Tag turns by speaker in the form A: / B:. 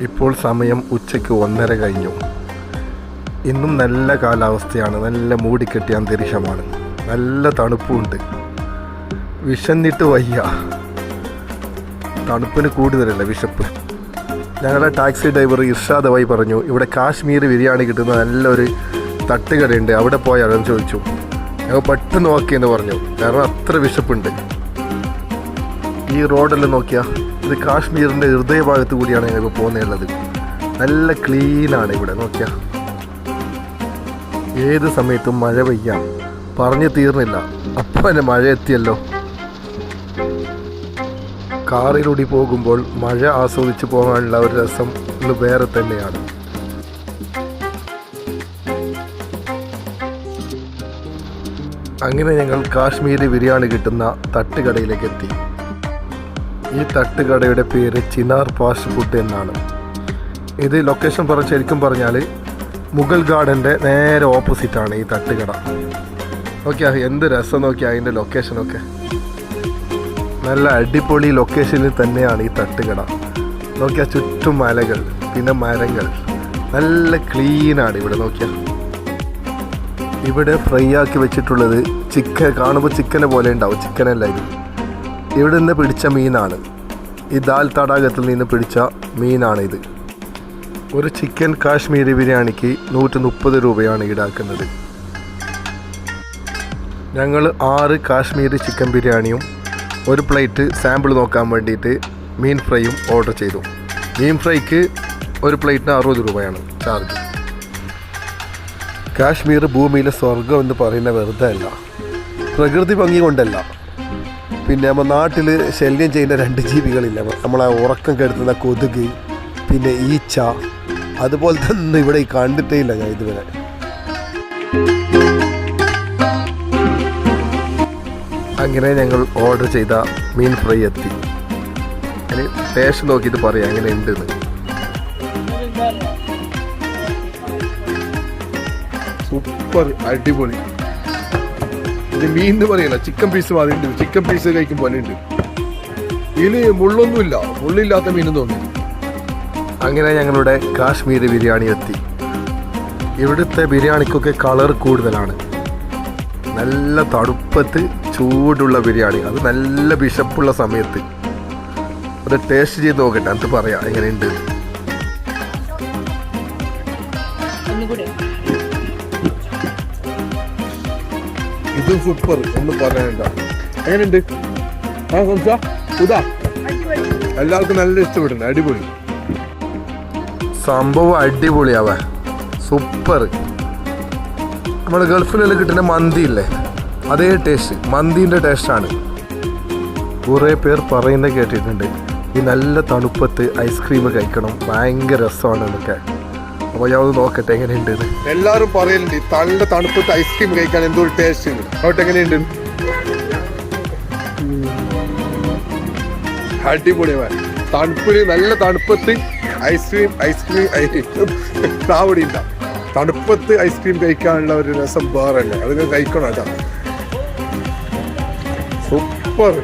A: ഇപ്പോൾ സമയം ഉച്ചയ്ക്ക് ഒന്നര കഴിഞ്ഞു. ഇന്നും നല്ല കാലാവസ്ഥയാണ്. നല്ല മൂടിക്കെട്ടിയ അന്തരീക്ഷമാണ്. നല്ല തണുപ്പുണ്ട്. വിശന്നിട്ട് വയ്യ. തണുപ്പിന് കൂടുതലല്ല വിശപ്പ്. ഞങ്ങളുടെ ടാക്സി ഡ്രൈവർ ഇർഷാദ് പറഞ്ഞു ഇവിടെ കാശ്മീർ ബിരിയാണി കിട്ടുന്ന നല്ലൊരു തട്ടുകടയുണ്ട്. അവിടെ പോയാലെന്ന് ചോദിച്ചു. ഞങ്ങൾ പെട്ടെന്ന് നോക്കിയെന്ന് പറഞ്ഞു. കാരണം അത്ര വിശപ്പുണ്ട്. ഈ റോഡെല്ലാം നോക്കിയാൽ ഇത് കാശ്മീരിന്റെ ഹൃദയഭാഗത്ത് കൂടിയാണ് ഞങ്ങൾ പോകുന്നുള്ളത് നല്ല ക്ലീനാണ് ഇവിടെ നോക്കിയാൽ ഏത് സമയത്തും മഴ പെയ്യാം. പറഞ്ഞു തീർന്നില്ല. അപ്പം തന്നെ മഴ എത്തിയല്ലോ. കാറിലൂടി പോകുമ്പോൾ മഴ ആസ്വദിച്ച് പോകാനുള്ള ഒരു രസം വേറെ തന്നെയാണ്. അങ്ങനെ ഞങ്ങൾ കാശ്മീരി ബിരിയാണി കിട്ടുന്ന തട്ടുകടയിലേക്ക് എത്തി. ഈ തട്ടുകടയുടെ പേര് ചിനാർ ഫാസ്റ്റ് ഫുഡ് എന്നാണ്. ഇത് ലൊക്കേഷൻ പറഞ്ഞ ശരിക്കും പറഞ്ഞാൽ മുഗൾ ഗാർഡന്റെ നേരെ ഓപ്പോസിറ്റാണ് ഈ തട്ടുകട. നോക്കിയാ എന്ത് രസം നോക്കിയാ അതിന്റെ ലൊക്കേഷനൊക്കെ നല്ല അടിപൊളി ലൊക്കേഷനിൽ തന്നെയാണ് ഈ തട്ടുകട. നോക്കിയാൽ ചുറ്റും മലകൾ പിന്നെ മരങ്ങൾ. നല്ല ക്ലീനാണ് ഇവിടെ നോക്കിയാൽ ഇവിടെ ഫ്രൈ ആക്കി വെച്ചിട്ടുള്ളത് ചിക്കൻ കാണുമ്പോൾ ചിക്കനെ പോലെ ഉണ്ടാവും. ചിക്കനല്ല ഇത്. ഇവിടെ നിന്ന് പിടിച്ച മീനാണ്. ഈ ദാൽ തടാകത്തിൽ നിന്ന് പിടിച്ച മീനാണ് ഇത് ഒരു ചിക്കൻ കാശ്മീരി ബിരിയാണിക്ക് നൂറ്റി മുപ്പത് രൂപയാണ് ഈടാക്കുന്നത്. ഞങ്ങൾ ആറ് കാശ്മീരി ചിക്കൻ ബിരിയാണിയും ഒരു പ്ലേറ്റ് സാമ്പിൾ നോക്കാൻ വേണ്ടിയിട്ട് മീൻ ഫ്രൈയും ഓർഡർ ചെയ്തു. മീൻ ഫ്രൈക്ക് ഒരു പ്ലേറ്റിന് അറുപത് രൂപയാണ് ചാർജ്. കാശ്മീർ ഭൂമിയിലെ സ്വർഗം എന്ന് പറയുന്ന വെറുതെ അല്ല. പ്രകൃതി ഭംഗി കൊണ്ടല്ല. പിന്നെ നമ്മൾ നാട്ടിൽ ശല്യം ചെയ്യുന്ന രണ്ട് ജീവികളില്ല. നമ്മളെ ഉറക്കം കെടുത്തുന്ന കൊതുക് പിന്നെ ഈച്ച അതുപോലത്തെ ഒന്നും ഇവിടെ കണ്ടിട്ടേ ഇല്ല ഞാൻ ഇതുവരെ. അങ്ങനെ ഞങ്ങൾ ഓർഡർ ചെയ്ത മീൻ ഫ്രൈ എത്തി. ഇനി ടേസ്റ്റ് നോക്കിയിട്ട് പറയാം അങ്ങനെ ഉണ്ടെന്ന്. സൂപ്പർ അടിപൊളി. ഇത് മീൻ എന്ന് പറയല ചിക്കൻ പീസ് മാതിരി ചിക്കൻ പീസ് കഴിക്കും പോലെ ഉണ്ട് ഇതിൽ മുള്ളൊന്നുമില്ല. മുള്ളില്ലാത്ത മീൻ തോന്നുന്നു. അങ്ങനെ ഞങ്ങളുടെ കാശ്മീർ ബിരിയാണി എത്തി. ഇവിടുത്തെ ബിരിയാണിക്കൊക്കെ കളർ കൂടുതലാണ്. നല്ല തണുപ്പത്ത് ചൂടുള്ള ബിരിയാണി. അത് നല്ല വിശപ്പുള്ള സമയത്ത്. അത് ടേസ്റ്റ് ചെയ്ത് നോക്കട്ടെ. അത് പറയാം. എങ്ങനെയുണ്ട്? ഇത് സൂപ്പർ എന്ന് പറയണ്ട എങ്ങനെയുണ്ട്? ആ സംസ ഉദാ. എല്ലാവർക്കും നല്ല ഇഷ്ടപ്പെടുന്നു അടിപൊളി. സംഭവം അടിപൊളിയാവ സൂപ്പർ നമ്മുടെ ഗൾഫിലെല്ലാം കിട്ടുന്ന മന്തി ഇല്ലേ അതേ ടേസ്റ്റ് മന്തിന്റെ ടേസ്റ്റാണ് കുറേ പേർ പറയുന്നത് കേട്ടിട്ടുണ്ട്. ഈ നല്ല തണുപ്പത്ത് ഐസ്ക്രീം കഴിക്കണം. ഭയങ്കര രസമാണ് എന്നൊക്കെ അപ്പോൾ ഞാൻ ഒന്ന് നോക്കട്ടെ എങ്ങനെയുണ്ട് എല്ലാവരും പറയലുണ്ട് തണ്ട തണുപ്പത്ത് ഐസ്ക്രീം കഴിക്കാൻ എന്തോ ഒരു ടേസ്റ്റ് ഉണ്ട്. അവിടെ എങ്ങനെയുണ്ട്? അടിപൊളിയാ തണുപ്പിന് നല്ല തണുപ്പത്ത് ഐസ്ക്രീം ഐസ്ക്രീം താവടി ഉണ്ടാവും തണുപ്പത്ത് ഐസ്ക്രീം കഴിക്കാനുള്ള ഒരു രസം വേറെ അല്ലേ അത് കഴിക്കണം കേട്ടോ. സൂപ്പർ.